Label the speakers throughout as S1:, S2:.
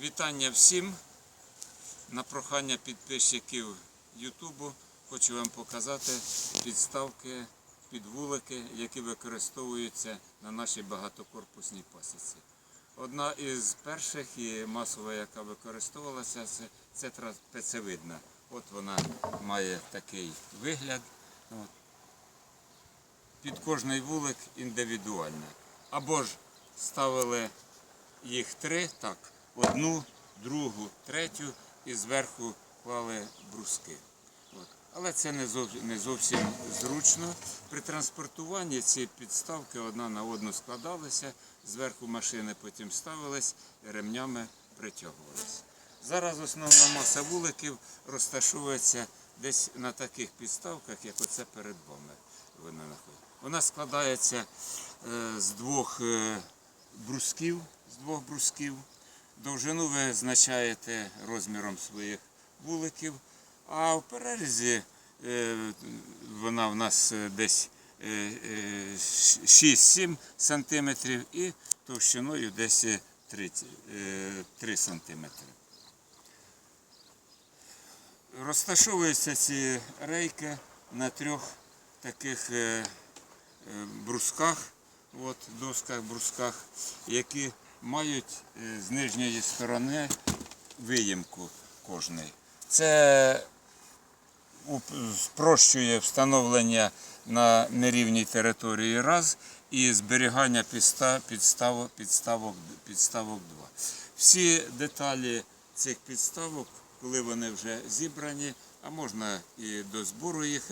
S1: Вітання всім. На прохання підписчиків Ютубу хочу вам показати підставки під вулики, які використовуються на нашій багатокорпусній пасіці. Одна із перших і масова, яка використовувалася, це, це трапецевидна. От вона має такий вигляд. Під кожний вулик індивідуальна. Або ж ставили їх три, так, одну, другу, третю і зверху клали бруски. Але це не зовсім, не зовсім зручно. При транспортуванні ці підставки одна на одну складалися, зверху машини потім ставились ремнями притягувалися. Зараз основна маса вуликів розташовується десь на таких підставках, як оце перед вами. Вона. Вона складається е, з двох е, брусків, з двох брусків. Довжину ви визначаєте розміром своїх вуликів, а в перерізі е, вона в нас е, десь е, е, 6-7 сантиметрів і товщиною десь е, 30, е, 3 сантиметри. Розташовуються ці рейки на трьох таких брусках, от, досках, брусках, які мають е, з нижньої сторони виїмку кожний. Це спрощує встановлення на нерівній території раз і зберігання підставок, підставок, підставок 2. Всі деталі цих підставок, коли вони вже зібрані, а можна і до збору їх,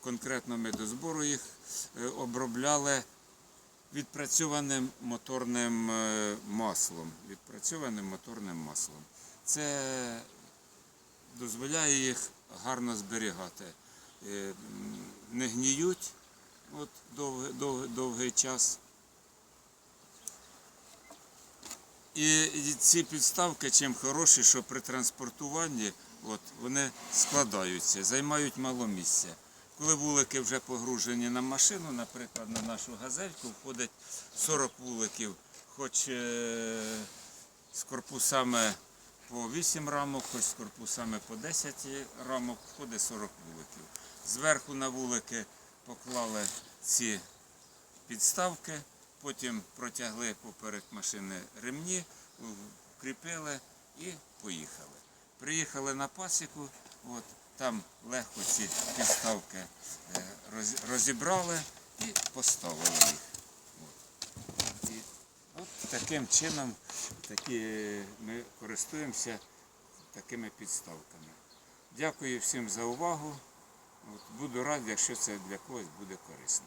S1: конкретно ми до збору їх е, обробляли відпрацьованим моторним е, маслом. Відпрацьованим моторним маслом. Це дозволяє їх гарно зберігати. Е, Не гніють от, довгий, довгий, довгий час. І ці підставки чим хороші, що при транспортуванні от, вони складаються, займають мало місця. Коли вулики вже погружені на машину, наприклад, на нашу газельку, входить 40 вуликів, хоч е, з корпусами по 8 рамок, хоч з корпусами по 10 рамок, входить 40 вуликів. Зверху на вулики поклали ці підставки, потім протягли поперек машини ремні, вкріпили і поїхали. Приїхали на пасіку, от, там легко ці підставки е, розібрали і поставили їх. От. І от таким чином такі, ми користуємося такими підставками. Дякую всім за увагу. От, буду радий, якщо це для когось буде корисно.